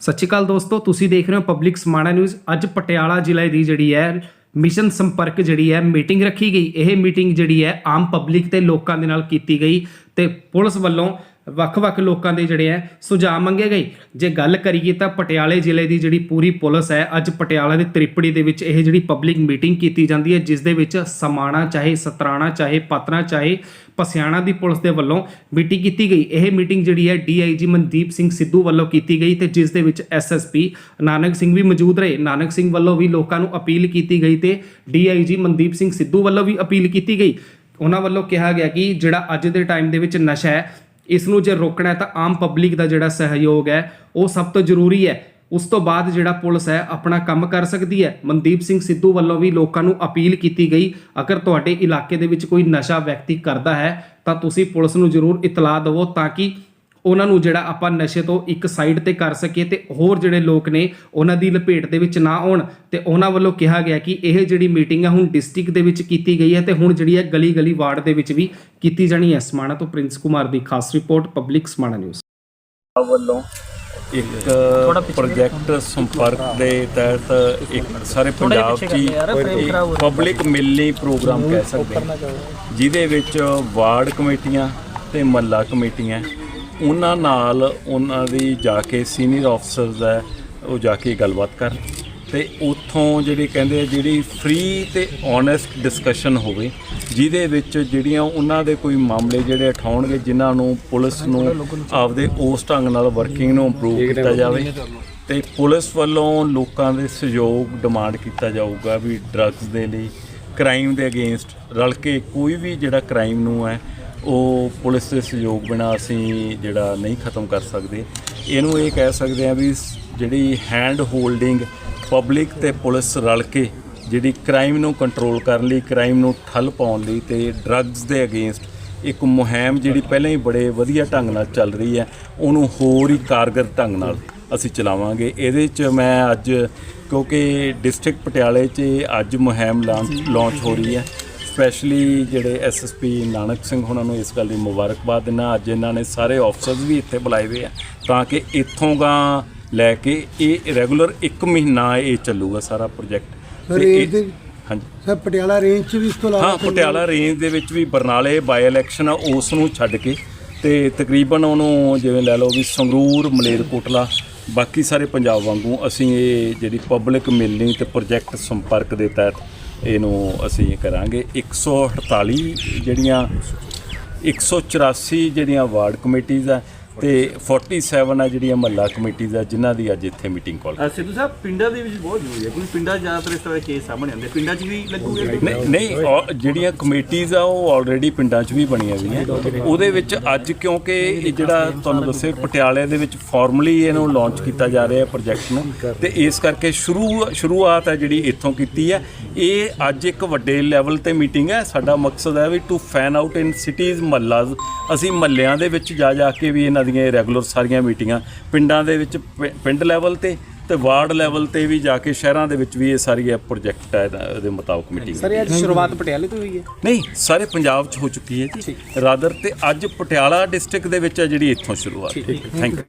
ਸਤਿ ਸ਼੍ਰੀ ਅਕਾਲ ਦੋਸਤੋ, ਤੁਸੀਂ ਦੇਖ ਰਹੇ ਹੋ ਪਬਲਿਕ ਸਮਾਣਾ ਨਿਊਜ਼ ਅੱਜ ਪਟਿਆਲਾ ਜ਼ਿਲ੍ਹੇ ਦੀ ਜਿਹੜੀ ਹੈ ਮਿਸ਼ਨ ਸੰਪਰਕ ਜਿਹੜੀ ਹੈ ਮੀਟਿੰਗ ਰੱਖੀ ਗਈ। ਇਹ ਮੀਟਿੰਗ ਜਿਹੜੀ ਹੈ ਆਮ ਪਬਲਿਕ ਤੇ ਲੋਕਾਂ ਦੇ ਨਾਲ ਕੀਤੀ ਗਈ ਤੇ ਪੁਲਿਸ ਵੱਲੋਂ ਵੱਖ-ਵੱਖ ਲੋਕਾਂ ਦੇ ਜਿਹੜੇ ਹੈ ਸੁਝਾਅ ਮੰਗੇ ਗਏ। ਜੇ ਗੱਲ ਕਰੀਏ ਤਾਂ ਪਟਿਆਲੇ ਜ਼ਿਲ੍ਹੇ ਦੀ ਜਿਹੜੀ ਪੂਰੀ ਪੁਲਿਸ ਹੈ ਅੱਜ ਪਟਿਆਲਾ ਦੇ ਤ੍ਰਿਪੜੀ ਦੇ ਵਿੱਚ ਇਹ ਜਿਹੜੀ ਪਬਲਿਕ ਮੀਟਿੰਗ ਕੀਤੀ ਜਾਂਦੀ ਹੈ ਜਿਸ ਦੇ ਵਿੱਚ ਸਮਾਣਾ ਚਾਹੇ ਸਤਰਾਣਾ ਚਾਹੇ ਪਾਤਰਾ ਚਾਹੇ ਪਸਿਆਣਾ ਦੀ ਪੁਲਿਸ ਦੇ ਵੱਲੋਂ ਮੀਟਿੰਗ ਕੀਤੀ ਗਈ। ਇਹ ਮੀਟਿੰਗ ਜਿਹੜੀ ਹੈ ਡੀਆਈਜੀ ਮਨਦੀਪ ਸਿੰਘ ਸਿੱਧੂ ਵੱਲੋਂ ਕੀਤੀ ਗਈ ਤੇ ਜਿਸ ਦੇ ਵਿੱਚ ਐਸਐਸਪੀ ਨਾਨਕ ਸਿੰਘ ਵੀ ਮੌਜੂਦ ਰਹੇ। ਨਾਨਕ ਸਿੰਘ ਵੱਲੋਂ ਵੀ ਲੋਕਾਂ ਨੂੰ ਅਪੀਲ ਕੀਤੀ ਗਈ ਤੇ ਡੀਆਈਜੀ ਮਨਦੀਪ ਸਿੰਘ ਸਿੱਧੂ ਵੱਲੋਂ ਵੀ ਅਪੀਲ ਕੀਤੀ ਗਈ। ਉਹਨਾਂ ਵੱਲੋਂ ਕਿਹਾ ਗਿਆ ਕਿ ਜਿਹੜਾ ਅੱਜ ਦੇ ਟਾਈਮ ਦੇ ਵਿੱਚ ਨਸ਼ਾ ਹੈ ਇਸ ਨੂੰ ਜੇ ਰੋਕਣਾ ਹੈ ਤਾਂ ਆਮ ਪਬਲਿਕ ਦਾ ਜਿਹੜਾ ਸਹਿਯੋਗ ਹੈ, ਉਹ ਸਭ ਤੋਂ ਜ਼ਰੂਰੀ ਹੈ। ਉਸ ਤੋਂ ਬਾਅਦ ਜਿਹੜਾ ਪੁਲਿਸ ਹੈ, ਆਪਣਾ ਕੰਮ ਕਰ ਸਕਦੀ ਹੈ। ਮਨਦੀਪ ਸਿੰਘ ਸਿੱਧੂ ਵੱਲੋਂ ਵੀ ਲੋਕਾਂ ਨੂੰ ਅਪੀਲ ਕੀਤੀ ਗਈ, ਅਗਰ ਤੁਹਾਡੇ ਇਲਾਕੇ ਦੇ ਵਿੱਚ ਕੋਈ ਨਸ਼ਾ ਵਿਅਕਤੀ ਕਰਦਾ ਹੈ, ਤਾਂ ਤੁਸੀਂ ਪੁਲਿਸ ਨੂੰ ਜ਼ਰੂਰ ਇਤਲਾਹ ਦਿਵੋ ਤਾਂ ਕਿ ਉਹਨਾਂ ਨੂੰ ਜਿਹੜਾ ਆਪਾਂ ਨਸ਼ੇ ਤੋਂ ਇੱਕ ਸਾਈਡ ਤੇ ਕਰ ਸਕੀਏ ਤੇ ਹੋਰ ਜਿਹੜੇ ਲੋਕ ਨੇ ਉਹਨਾਂ ਦੀ ਲਪੇਟ ਦੇ ਵਿੱਚ ਨਾ ਆਉਣ ਤੇ ਉਹਨਾਂ ਵੱਲੋਂ ਕਿਹਾ ਗਿਆ ਕਿ ਇਹ ਜਿਹੜੀ ਮੀਟਿੰਗ ਹੈ ਹੁਣ ਡਿਸਟ੍ਰਿਕਟ ਦੇ ਵਿੱਚ ਕੀਤੀ ਗਈ ਹੈ ਤੇ ਹੁਣ ਜਿਹੜੀ ਹੈ ਗਲੀ ਗਲੀ ਵਾਰਡ ਦੇ ਵਿੱਚ ਵੀ ਕੀਤੀ ਜਾਣੀ ਹੈ। ਸਮਾਣਾ ਤੋਂ ਪ੍ਰਿੰਸ ਕੁਮਾਰ ਦੀ ਖਾਸ ਰਿਪੋਰਟ ਪਬਲਿਕ ਸਮਾਣਾ ਨਿਊਜ਼। ਵੱਲੋਂ ਇੱਕ ਪ੍ਰੋਜੈਕਟ ਸੰਪਰਕ ਦੇ ਤਹਿਤ ਇੱਕ ਸਾਰੇ ਪੰਜਾਬ 'ਚ ਪਬਲਿਕ ਮਿਲਣੀ ਪ੍ਰੋਗਰਾਮ ਕਹਿ ਸਕਦੇ ਜਿਹਦੇ ਵਿੱਚ ਵਾਰਡ ਕਮੇਟੀਆਂ ਤੇ ਮੱਲਾ ਕਮੇਟੀਆਂ ਉਹਨਾਂ ਨਾਲ ਉਹਨਾਂ ਦੀ ਜਾ ਕੇ ਸੀਨੀਅਰ ਅਫਸਰਸ ਹੈ ਉਹ ਜਾ ਕੇ ਗੱਲਬਾਤ ਕਰਨ ਤੇ ਉੱਥੋਂ ਜਿਹੜੇ ਕਹਿੰਦੇ ਜਿਹੜੀ ਫ੍ਰੀ ਤੇ ਓਨੈਸਟ ਡਿਸਕਸ਼ਨ ਹੋਵੇ ਜਿਹਦੇ ਵਿੱਚ ਜਿਹੜੀਆਂ ਉਹਨਾਂ ਦੇ ਕੋਈ ਮਾਮਲੇ ਜਿਹੜੇ ਉਠਾਉਣਗੇ ਜਿਨ੍ਹਾਂ ਨੂੰ ਪੁਲਿਸ ਨੂੰ ਆਪਦੇ ਉਸ ਢੰਗ ਨਾਲ ਵਰਕਿੰਗ ਨੂੰ ਇੰਪਰੂਵ ਕੀਤਾ ਜਾਵੇ ਤੇ ਪੁਲਿਸ ਵੱਲੋਂ ਲੋਕਾਂ ਦੇ ਸਹਿਯੋਗ ਡਿਮਾਂਡ ਕੀਤਾ ਜਾਊਗਾ ਵੀ ਡਰੱਗਸ ਦੇ ਲਈ ਕ੍ਰਾਈਮ ਦੇ ਅਗੇਂਸਟ ਰਲ ਕੇ ਕੋਈ ਵੀ ਜਿਹੜਾ ਕ੍ਰਾਈਮ ਨੂੰ ਹੈ ਉਹ ਪੁਲਿਸ ਦੇ ਸਹਿਯੋਗ ਬਿਨਾ ਅਸੀਂ ਜਿਹੜਾ ਨਹੀਂ ਖਤਮ ਕਰ ਸਕਦੇ। ਇਹਨੂੰ ਇਹ ਕਹਿ ਸਕਦੇ ਆ ਵੀ ਜਿਹੜੀ ਹੈਂਡ ਹੋਲਡਿੰਗ ਪਬਲਿਕ ਤੇ ਪੁਲਿਸ ਰਲ ਕੇ ਜਿਹੜੀ ਕ੍ਰਾਈਮ ਨੂੰ ਕੰਟਰੋਲ ਕਰਨ ਲਈ ਕ੍ਰਾਈਮ ਨੂੰ ਠੱਲ ਪਾਉਣ ਲਈ ਤੇ ਡਰੱਗਸ ਦੇ ਅਗੇਂਸਟ ਇੱਕ ਮੁਹਿੰਮ ਜਿਹੜੀ ਪਹਿਲਾਂ ਹੀ ਬੜੇ ਵਧੀਆ ਢੰਗ ਨਾਲ ਚੱਲ ਰਹੀ ਹੈ, ਉਹਨੂੰ ਹੋਰ ਹੀ ਕਾਰਗਰ ਢੰਗ ਨਾਲ ਅਸੀਂ ਚਲਾਵਾਂਗੇ। ਇਹਦੇ 'ਚ ਮੈਂ ਅੱਜ ਕਿਉਂਕਿ ਡਿਸਟ੍ਰਿਕਟ ਪਟਿਆਲੇ 'ਚ ਅੱਜ ਮੁਹਿੰਮ ਲਾਂਚ ਹੋ ਰਹੀ ਹੈ। ਸਪੈਸ਼ਲੀ ਜਿਹੜੇ ਐਸਐਸਪੀ ਨਾਨਕ ਸਿੰਘ ਉਹਨਾਂ ਨੂੰ ਇਸ ਗੱਲ ਦੀ ਮੁਬਾਰਕਬਾਦ ਦਿੰਦਾ। ਅੱਜ ਇਹਨਾਂ ਨੇ ਸਾਰੇ ਆਫਸਰਸ ਵੀ ਇੱਥੇ ਬੁਲਾਏ ਹੋਏ ਆ ਤਾਂ ਕਿ ਇੱਥੋਂ ਗਾ ਲੈ ਕੇ ਇਹ ਰੈਗੂਲਰ 1 ਮਹੀਨਾ ਇਹ ਚੱਲੂਗਾ ਸਾਰਾ ਪ੍ਰੋਜੈਕਟ ਦੇ ਹਾਂਜੀ। ਸਰ ਪਟਿਆਲਾ ਰੇਂਜ ਚ ਵੀ ਇਸ ਤੋਂ ਇਲਾਵਾ ਹਾਂ ਪਟਿਆਲਾ ਰੇਂਜ ਦੇ ਵਿੱਚ ਵੀ ਬਰਨਾਲੇ ਬਾਈ ਇਲੈਕਸ਼ਨ ਆ ਉਸ ਨੂੰ ਛੱਡ ਕੇ। ਤੇ ਤਕਰੀਬਨ ਉਹਨੂੰ ਜਿਵੇਂ ਲੈ ਲਓ ਵੀ ਸੰਗਰੂਰ ਮਲੇਰਕੋਟਲਾ ਬਾਕੀ ਸਾਰੇ ਪੰਜਾਬ ਵਾਂਗੂ ਅਸੀਂ ਇਹ ਜਿਹੜੀ ਪਬਲਿਕ ਮਿਲਣੀ ਤੇ ਪ੍ਰੋਜੈਕਟ ਸੰਪਰਕ ਦੇ ਤਹਿਤ ਇਹਨੂੰ ਅਸੀਂ ਕਰਾਂਗੇ 148 ਜਿਹੜੀਆਂ 184 ਜਿਹੜੀਆਂ ਵਾਰਡ ਕਮੇਟੀਆਂ ਆ ਤੇ 47 ਆ ਜਿਹੜੀਆਂ ਮਹੱਲਾ ਕਮੇਟੀਆਂ ਆ ਜਿਨ੍ਹਾਂ ਦੀ ਅੱਜ ਇੱਥੇ ਮੀਟਿੰਗ ਕਾਲ ਅ, ਸਿੱਧੂ ਸਾਹਿਬ ਪਿੰਡਾਂ ਦੇ ਵਿੱਚ ਬਹੁਤ ਜ਼ਰੂਰੀ ਹੈ ਕਿਉਂਕਿ ਪਿੰਡਾਂ 'ਚ ਜ਼ਿਆਦਾਤਰ ਇਸ ਤਰ੍ਹਾਂ ਦੇ ਕੇਸ ਸਾਹਮਣੇ ਆਉਂਦੇ ਪਿੰਡਾਂ 'ਚ ਵੀ ਲੱਗੂਗੇ? ਨਹੀਂ ਨਹੀਂ ਉਹ ਜਿਹੜੀਆਂ ਕਮੇਟੀਆਂ ਆ ਉਹ ਆਲਰੇਡੀ ਪਿੰਡਾਂ 'ਚ ਵੀ ਬਣੀਆਂ ਹੋਈਆਂ। ਉਹਦੇ ਵਿੱਚ ਅੱਜ ਕਿਉਂਕਿ ਇਹ ਜਿਹੜਾ ਤੁਹਾਨੂੰ ਦੱਸਿਆ ਪਟਿਆਲੇ ਦੇ ਵਿੱਚ ਫਾਰਮਲੀ ਇਹਨੂੰ ਲਾਂਚ ਕੀਤਾ ਜਾ ਰਿਹਾ ਹੈ ਪ੍ਰੋਜੈਕਟ ਨੂੰ ਤੇ ਇਸ ਕਰਕੇ ਸ਼ੁਰੂ ਸ਼ੁਰੂਆਤ ਹੈ ਜਿਹੜੀ ਇੱਥੋਂ ਕੀਤੀ ਹੈ। ਇਹ ਅੱਜ ਇੱਕ ਵੱਡੇ ਲੈਵਲ ਤੇ ਮੀਟਿੰਗ ਹੈ। ਸਾਡਾ ਮਕਸਦ ਹੈ ਵੀ to fan out in cities ਮਹੱਲਾਜ਼ ਅਸੀਂ ਮਹੱਲਿਆਂ ਦੇ ਵਿੱਚ ਜਾ ਜਾ ਕੇ ਵੀ ਇਹਨਾਂ ਦੀਆਂ ਰੈਗੂਲਰ ਸਾਰੀਆਂ ਮੀਟਿੰਗਾਂ ਪਿੰਡਾਂ ਦੇ ਵਿੱਚ ਪਿੰਡ ਲੈਵਲ ਤੇ ਤੇ ਵਾਰਡ ਲੈਵਲ ਤੇ ਵੀ ਜਾ ਕੇ ਸ਼ਹਿਰਾਂ ਦੇ ਵਿੱਚ ਵੀ ਇਹ ਸਾਰੀ ਇਹ ਪ੍ਰੋਜੈਕਟ ਹੈ ਇਹਦਾ- ਮੁਤਾਬਕ ਮੀਟਿੰਗ ਸਰ ਅੱਜ ਸ਼ੁਰੂਆਤ ਪਟਿਆਲੇ ਤੋਂ ਹੋਈ ਹੈ? ਨਹੀਂ ਸਾਰੇ ਪੰਜਾਬ 'ਚ ਹੋ ਚੁੱਕੀ ਹੈ ਜੀ। ਰਾਦਰ ਤੇ ਅੱਜ ਪਟਿਆਲਾ ਡਿਸਟ੍ਰਿਕਟ ਦੇ ਵਿੱਚ ਹੈ ਜਿਹੜੀ ਇੱਥੋਂ ਸ਼ੁਰੂਆਤ ਥੈਂਕ ਯੂ